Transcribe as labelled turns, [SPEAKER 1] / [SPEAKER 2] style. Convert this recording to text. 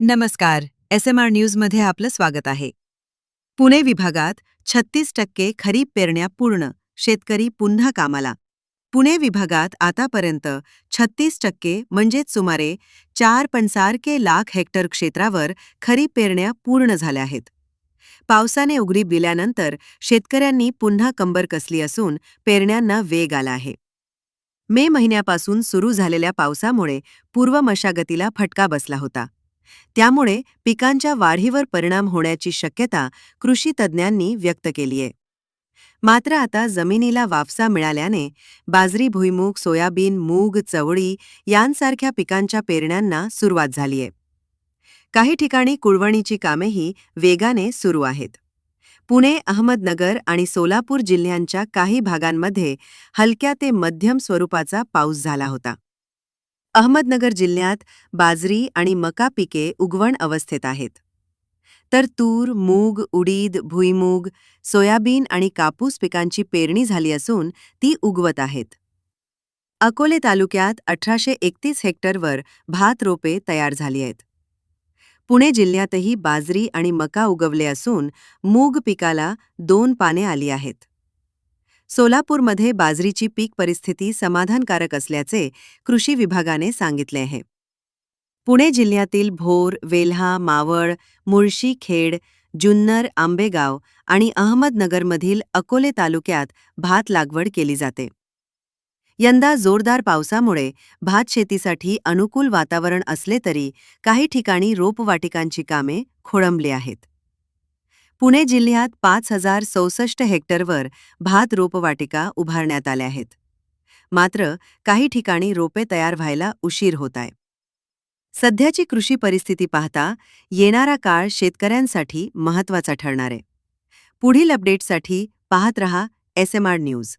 [SPEAKER 1] नमस्कार. S M R न्यूजमध्ये आपलं स्वागत आहे. पुणे विभागात छत्तीस टक्के खरीप पेरण्या पूर्ण शेतकरी पुन्हा कामाला. पुणे विभागात आतापर्यंत छत्तीस टक्के म्हणजेच सुमारे चार पंचारके लाख हेक्टर क्षेत्रावर खरीप पेरण्या पूर्ण झाल्या आहेत. पावसाने उघडीप दिल्यानंतर शेतकऱ्यांनी पुन्हा कंबर कसली असून पेरण्यांना वेग आला आहे. मे महिन्यापासून सुरू झालेल्या पावसामुळे पूर्व मशागतीला फटका बसला होता. त्यामुळे पिकांच्या वाढीवर परिणाम होण्याची शक्यता कृषी तज्ज्ञांनी व्यक्त केली आहे. मात्र आता जमिनीला वाफसा मिळाल्याने बाजरी भुईमूग सोयाबीन मूग चवळी यांसारख्या पिकांच्या पेरण्यांना सुरुवात झालीय काही ठिकाणी कुळवणीची कामेही वेगाने सुरू आहेत. पुणे अहमदनगर आणि सोलापूर जिल्ह्यांच्या काही भागांमध्ये हलक्या ते मध्यम स्वरूपाचा पाऊस झाला होता. अहमदनगर जिल्ह्यात बाजरी आणि मका पिके उगवण अवस्थेत आहेत. तर तूर मूग उडीद भुईमूग सोयाबीन आणि कापूस पिकांची पेरणी झाली असून ती उगवत आहेत. अकोले तालुक्यात अठराशे एकतीस हेक्टरवर भात रोपे तयार झाली आहेत. पुणे जिल्ह्यातही बाजरी आणि मका उगवले असून मूग पिकाला दोन पाने आली आहेत. सोलापूरमध्ये बाजरीची पीक परिस्थिती समाधानकारक असल्याचे कृषी विभागाने सांगितले आहे. पुणे जिल्ह्यातील भोर वेल्हा मावळ मुळशी खेड जुन्नर आंबेगाव आणि अहमदनगरमधील अकोले तालुक्यात भात लागवड केली जाते. यंदा जोरदार पावसामुळे भात शेतीसाठी अनुकूल वातावरण असले तरी काही ठिकाणी रोपवाटिकांची कामे खोळंबली आहेत. पुणे जिल्ह्यात पाच हजार चौसष्ट हेक्टरवर भात रोपवाटिका उभारण्यात आल्या आहेत. मात्र काही ठिकाणी रोपे तयार व्हायला उशीर होत आहे. सध्याची कृषी परिस्थिती पाहता येणारा काळ शेतकऱ्यांसाठी महत्त्वाचा ठरणार आहे. पुढील अपडेटसाठी पाहत रहा एस एम आर न्यूज.